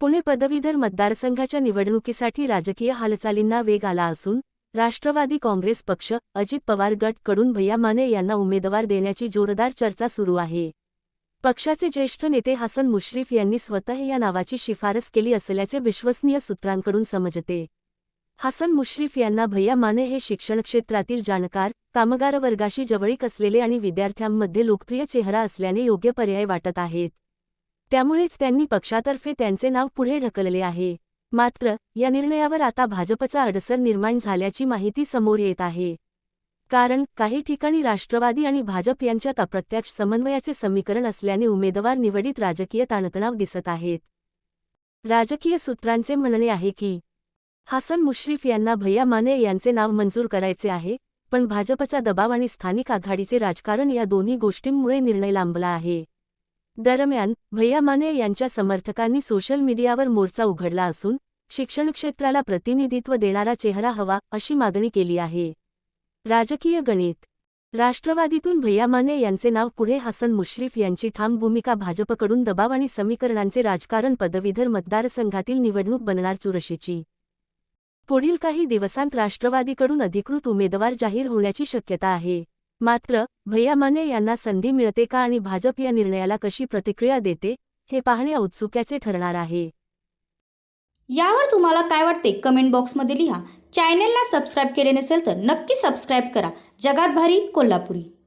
पुणे पदवीधर मतदारसंघाच्या निवडणुकीसाठी राजकीय हालचालींना वेग आला असून राष्ट्रवादी काँग्रेस पक्ष अजित पवार गटकडून भैया माने यांना उमेदवार देण्याची जोरदार चर्चा सुरू आहे. पक्षाचे ज्येष्ठ नेते हसन मुश्रीफ यांनी स्वतः या नावाची शिफारस केली असल्याचे विश्वसनीय सूत्रांकडून समजते. हसन मुश्रीफ यांना भैया माने हे शिक्षण क्षेत्रातील जाणकार कामगार वर्गाशी जवळीक असलेले आणि विद्यार्थ्यांमध्ये लोकप्रिय चेहरा असल्याने योग्य पर्याय वाटत आहेत. त्यामुळेच त्यांनी पक्षातर्फे त्यांचे नाव पुढे ढकलले आहे. मात्र या निर्णयावर आता भाजपचा अडसर निर्माण झाल्याची माहिती समोर येत आहे. कारण काही ठिकाणी राष्ट्रवादी आणि भाजप यांच्यात अप्रत्यक्ष समन्वयाचे समीकरण असल्याने उमेदवार निवडीत राजकीय ताणतणाव दिसत आहेत. राजकीय सूत्रांचे म्हणणे आहे की हसन मुश्रीफ यांना भैया माने यांचे नाव मंजूर करायचे आहे पण भाजपचा दबाव आणि स्थानिक आघाडीचे राजकारण या दोन्ही गोष्टींमुळे निर्णय लांबला आहे. दरम्यान भैया माने यांच्या समर्थकांनी सोशल मीडियावर मोर्चा उघडला असून शिक्षण क्षेत्राला प्रतिनिधित्व देणारा चेहरा हवा अशी मागणी केली आहे. राजकीय गणित. राष्ट्रवादीतून भैया माने यांचे नाव पुढे हसन मुश्रीफ यांची ठाम भूमिका भाजपकडून दबाव आणि समीकरणांचे राजकारण पदवीधर मतदारसंघातील निवडणूक बनणार चुरशीची. पुढील काही दिवसांत राष्ट्रवादीकडून अधिकृत उमेदवार जाहीर होण्याची शक्यता आहे. मात्र भैया माने यांना संधी मिळते का आणि भाजप या निर्णयाला कशी प्रतिक्रिया देते हे पाहणे औत्सुक्याचे ठरणार आहे. यावर तुम्हाला काय वाटते कमेंट बॉक्समध्ये लिहा. चॅनेलला सबस्क्राईब केले नसेल तर नक्की सबस्क्राईब करा. जगात भारी कोल्हापुरी.